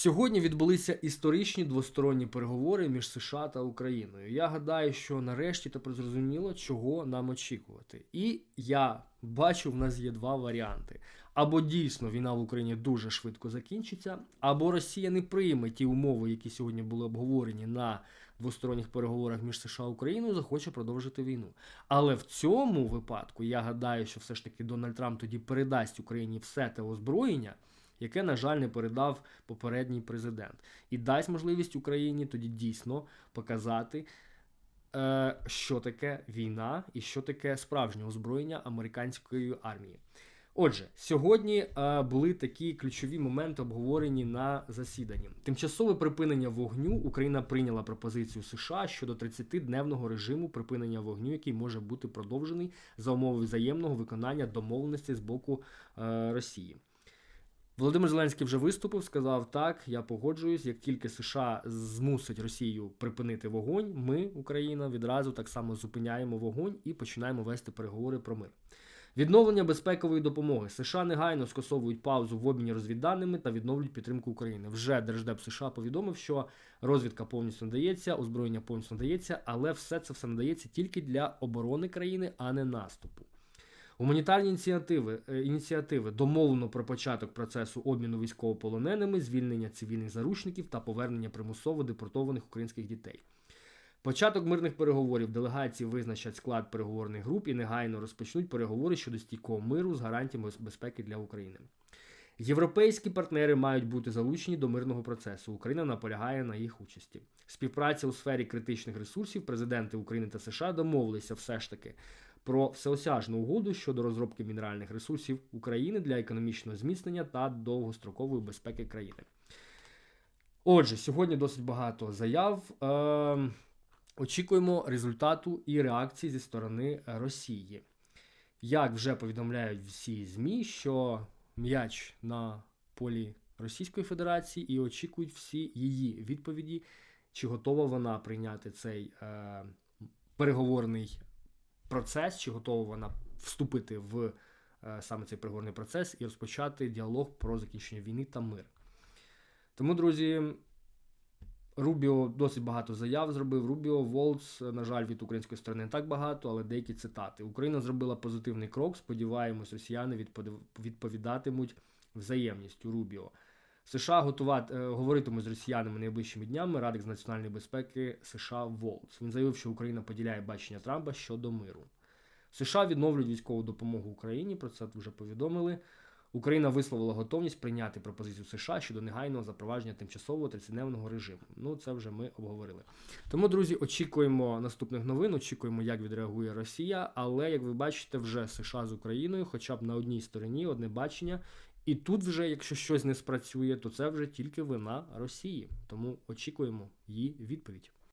Сьогодні відбулися історичні двосторонні переговори між США та Україною. Я гадаю, що нарешті тепер зрозуміло, чого нам очікувати. І я бачу, в нас є два варіанти: або дійсно війна в Україні дуже швидко закінчиться, або Росія не прийме ті умови, які сьогодні були обговорені на двосторонніх переговорах між США і Україною, захоче продовжити війну. Але в цьому випадку я гадаю, що все ж таки Дональд Трамп тоді передасть Україні все те озброєння яке, на жаль, не передав попередній президент, і дасть можливість Україні тоді дійсно показати, е, що таке війна і що таке справжнє озброєння американської армії. Отже, сьогодні е, були такі ключові моменти обговорені на засіданні. Тимчасове припинення вогню Україна прийняла пропозицію США щодо 30-дневного режиму припинення вогню, який може бути продовжений за умови взаємного виконання домовленості з боку е, Росії. Володимир Зеленський вже виступив, сказав: так, я погоджуюсь. Як тільки США змусить Росію припинити вогонь, ми, Україна, відразу так само зупиняємо вогонь і починаємо вести переговори про мир. Відновлення безпекової допомоги США негайно скасовують паузу в обміні розвідданими та відновлюють підтримку України. Вже Держдеп США повідомив, що розвідка повністю надається, озброєння повністю надається, але все це все надається тільки для оборони країни, а не наступу. Гуманітарні ініціативи е, ініціативи домовлено про початок процесу обміну військовополоненими, звільнення цивільних заручників та повернення примусово депортованих українських дітей. Початок мирних переговорів делегації визначать склад переговорних груп і негайно розпочнуть переговори щодо стійкого миру з гарантіями безпеки для України. Європейські партнери мають бути залучені до мирного процесу. Україна наполягає на їх участі. Співпраця у сфері критичних ресурсів. Президенти України та США домовилися все ж таки про всеосяжну угоду щодо розробки мінеральних ресурсів України для економічного зміцнення та довгострокової безпеки країни. Отже, сьогодні досить багато заяв. Е, очікуємо результату і реакції зі сторони Росії. Як вже повідомляють всі ЗМІ, що м'яч на полі Російської Федерації і очікують всі її відповіді, чи готова вона прийняти цей е, переговорний процес, чи готова вона вступити в е, саме цей переговорний процес і розпочати діалог про закінчення війни та мир. Тому, друзі, Рубіо досить багато заяв зробив. Рубіо, Волц, на жаль, від української сторони не так багато, але деякі цитати. Україна зробила позитивний крок. Сподіваємось, росіяни відповідатимуть взаємністю Рубіо. США готувати, е, говоритимуть з росіянами найближчими днями Радик з національної безпеки США Волц. Він заявив, що Україна поділяє бачення Трампа щодо миру. США відновлюють військову допомогу Україні. Про це вже повідомили. Україна висловила готовність прийняти пропозицію США щодо негайного запровадження тимчасового 30-дневного режиму. Ну це вже ми обговорили. Тому, друзі, очікуємо наступних новин. Очікуємо, як відреагує Росія. Але як ви бачите, вже США з Україною, хоча б на одній стороні, одне бачення. І тут, вже, якщо щось не спрацює, то це вже тільки вина Росії. Тому очікуємо її відповідь.